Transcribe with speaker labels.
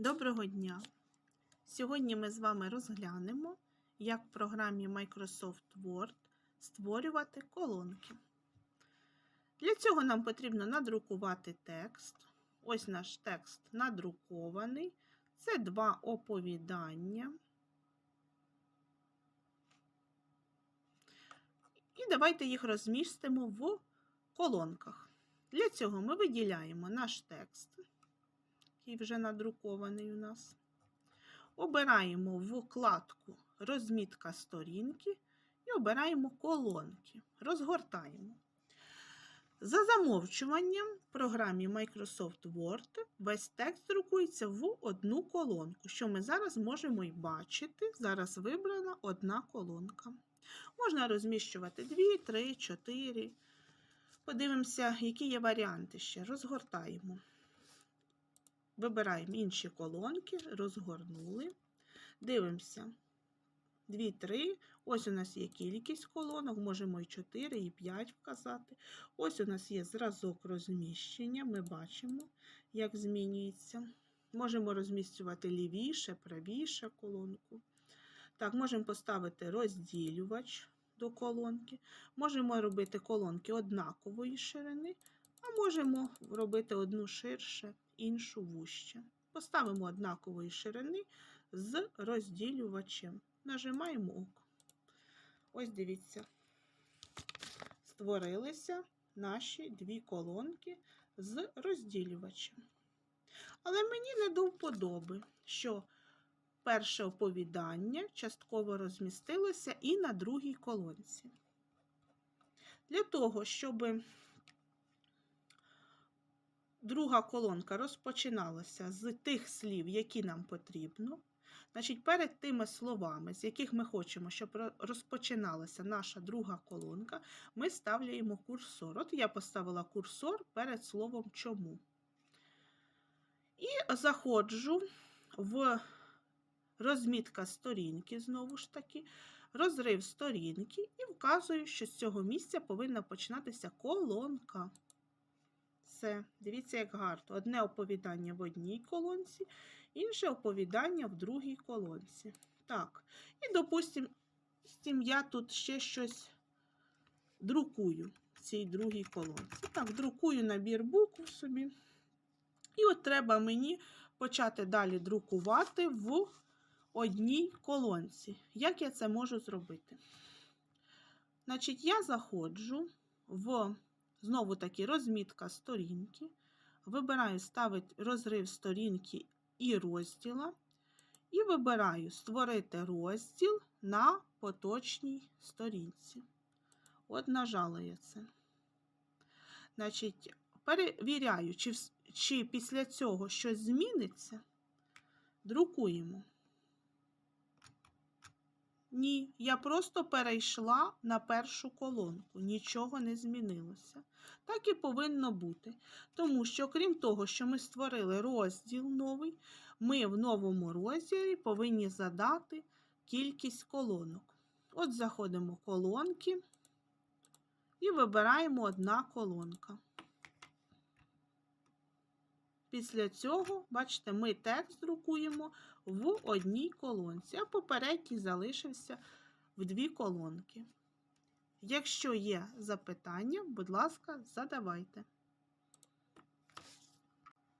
Speaker 1: Доброго дня! Сьогодні ми з вами розглянемо, як в програмі Microsoft Word створювати колонки. Для цього нам потрібно надрукувати текст. Ось наш текст надрукований. Це два оповідання. І давайте їх розмістимо в колонках. Для цього ми виділяємо наш текст який вже надрукований у нас. Обираємо вкладку Розмітка сторінки і обираємо колонки. Розгортаємо. За замовчуванням в програмі Microsoft Word весь текст друкується в одну колонку, що ми зараз можемо і бачити. Зараз вибрана одна колонка. Можна розміщувати 2, 3, 4. Подивимося, які є варіанти ще. Розгортаємо. Вибираємо інші колонки, розгорнули. Дивимося. 2, 3. Ось у нас є кількість колонок, можемо і 4, і 5 вказати. Ось у нас є зразок розміщення. Ми бачимо, як змінюється. Можемо розміщувати лівіше, правіше колонку. Так, можемо поставити розділювач до колонки. Можемо робити колонки однакової ширини, а можемо робити одну ширше іншу вужче. Поставимо однакової ширини з розділювачем. Нажимаємо ОК. Ось дивіться, створилися наші дві колонки з розділювачем. Але мені не до вподоби, що перше оповідання частково розмістилося і на другій колонці. Для того, щоб друга колонка розпочиналася з тих слів, які нам потрібно. Значить, перед тими словами, з яких ми хочемо, щоб розпочиналася наша друга колонка, ми ставляємо курсор. От я поставила курсор перед словом чому. І заходжу в розмітка сторінки, знову ж таки, розрив сторінки і вказую, що з цього місця повинна починатися колонка. Все, дивіться, як гарно. Одне оповідання в одній колонці, інше оповідання в другій колонці. Так, і, допустимо, я тут ще щось друкую в цій другій колонці. Так, друкую набір букв собі. І от треба мені почати далі друкувати в одній колонці. Як я це можу зробити? Значить, я заходжу в Знову таки розмітка сторінки. Вибираю ставити розрив сторінки і розділа. І вибираю Створити розділ на поточній сторінці. От, нажала я це. Значить, перевіряю, чи, чи після цього щось зміниться. Друкуємо. Ні, я просто перейшла на першу колонку, нічого не змінилося. Так і повинно бути. Тому що, крім того, що ми створили розділ новий, ми в новому розділі повинні задати кількість колонок. От заходимо в колонки і вибираємо одна колонка. Після цього, бачите, ми текст друкуємо в одній колонці, а попередній залишився в дві колонки. Якщо є запитання, будь ласка, задавайте.